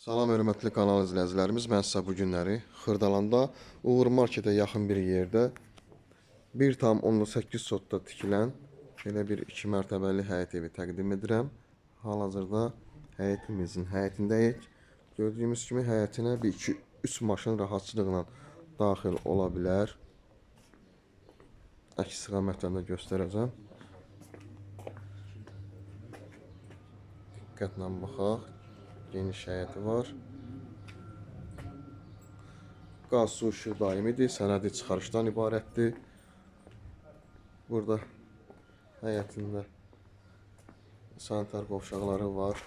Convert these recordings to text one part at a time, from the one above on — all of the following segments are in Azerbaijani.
Salam hörmətli kanal izləyicilərimiz. Mən sizə bu günləri Xırdalanda Uğur Marketə yaxın bir yerdə 1,8 sotda tikilən belə bir 2 mərtəbəli həyət evi təqdim edirəm. Hal-hazırda həyətimizin həyətindəyik. Gördüyümüz kimi həyətinə bir 2-3 maşın rahatçılıqla daxil ola bilər. Əks istiqamətdən də göstərəcəm. Diqqətlə baxaq. Geniş həyəti var. Qaz, su, işıq daimidir. Sənədi çıxarışdan ibarətdir. Burada həyətində sanitar qovşaqları var.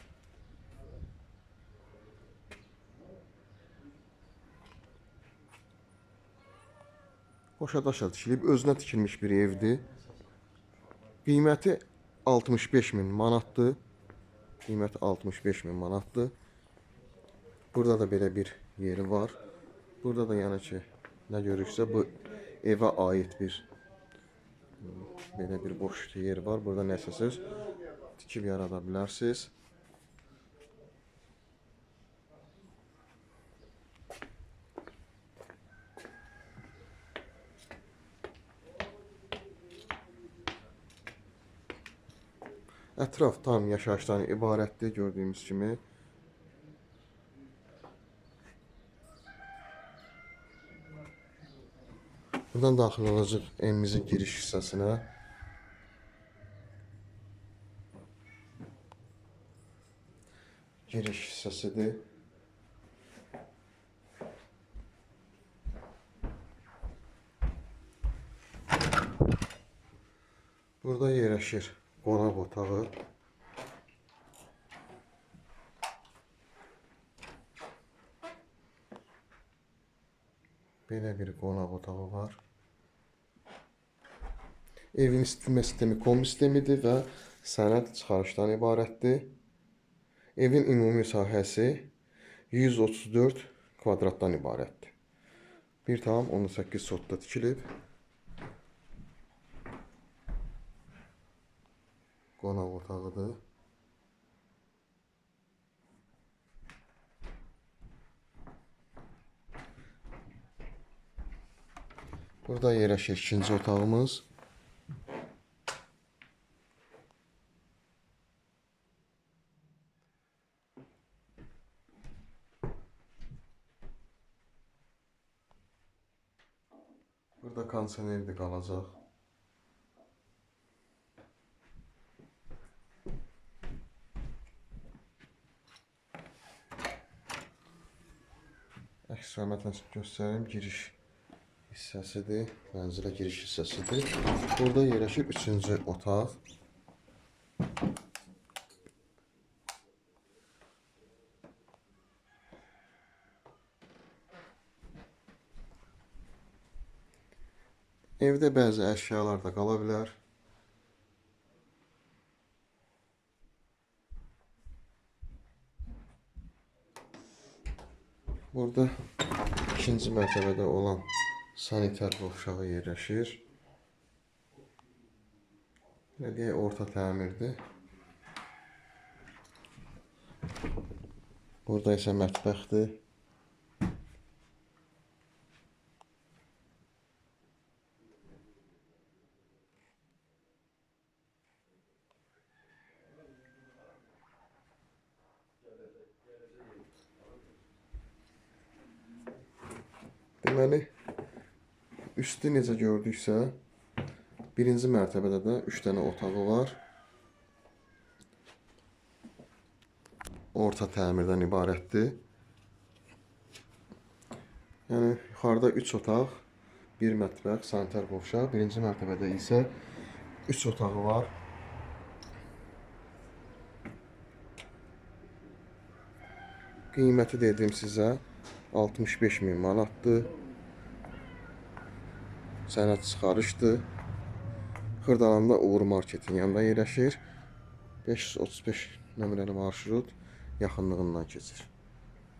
Qoşa daşa tikilib, özünə tikilmiş bir evdir. Qiyməti 65 min manatdır. Qiyməti 65 min manatdır. Burada da belə bir yeri var. Burada da yəni ki, nə görürüksə bu evə aid bir belə bir boş yer var. Burada nəsə söz tikib yarada bilərsiniz. Ətraf tam yaşayışdan ibarətdir gördüyümüz kimi. Buradan daxil olacaq evimizin giriş hissəsinə. Giriş hissəsidir. Burada yerləşir qonaq otağı. Belə bir qonaq otağı var. Evin isitmə sistemi kombi sistemidir və sənəd çıxarışdan ibarətdir. Evin ümumi sahəsi 134 kvadratdan ibarətdir. 1,18 sotda tikilib. Qonaq otağıdır. Burada yerləşir ikinci otağımız. Burada kondisioner də qalacaq. Əks istiqamətlə göstərim giriş hissəsidir. Mənzilə giriş hissəsidir. Burada yerləşir üçüncü otaq. Evdə bəzi əşyalar da qala bilər. Burada ikinci mərtəbədə olan sanitar qovşağı yerləşir. Belə deyək, orta təmirdir. Burada isə mətbəxdir. Deməli, üstü necə gördüksə, birinci mərtəbədə də 3 dənə otağı var. Orta təmirdən ibarətdir. Yəni yuxarıda 3 otaq, 1 mətbəx, sanitar qovşaq, birinci mərtəbədə isə 3 otağı var. Qiyməti dedim sizə 65 min manatdır. Sənəd çıxarışdır. Xırdalanda Uğur Marketin yanında yerləşir. 535 nömrəli marşrut yaxınlığından keçir.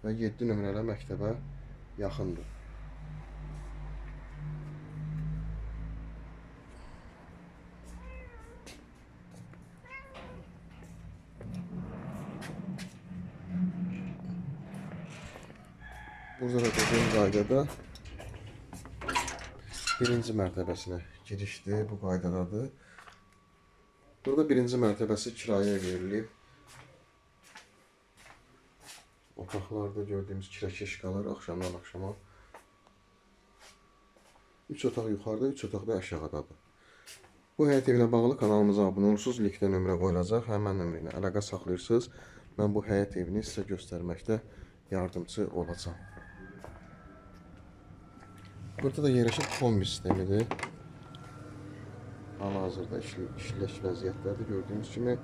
Və 7 nömrəli məktəbə yaxındır. Burada da dediğim qaydada birinci mərtəbəsinə girişdir, bu qaydadadır. Burada birinci mərtəbəsi kirayəyə verilib. Otaqlarda gördüyümüz kirəkeşkalar axşamdan axşama. 3 otaq yuxarıda, 3 otaq da aşağıdadır. Bu həyət evinə bağlı kanalımıza abunə olursunuz. Linkdə nömrə qoyulacaq. Həmin nömrə ilə əlaqə saxlayırsınız. Mən bu həyət evini sizə göstərməkdə yardımcı olacağam. Burada da yerləşən kombi sistemidir. Hal-hazırda işlə- işləş vəziyyətdədir gördüyünüz kimi.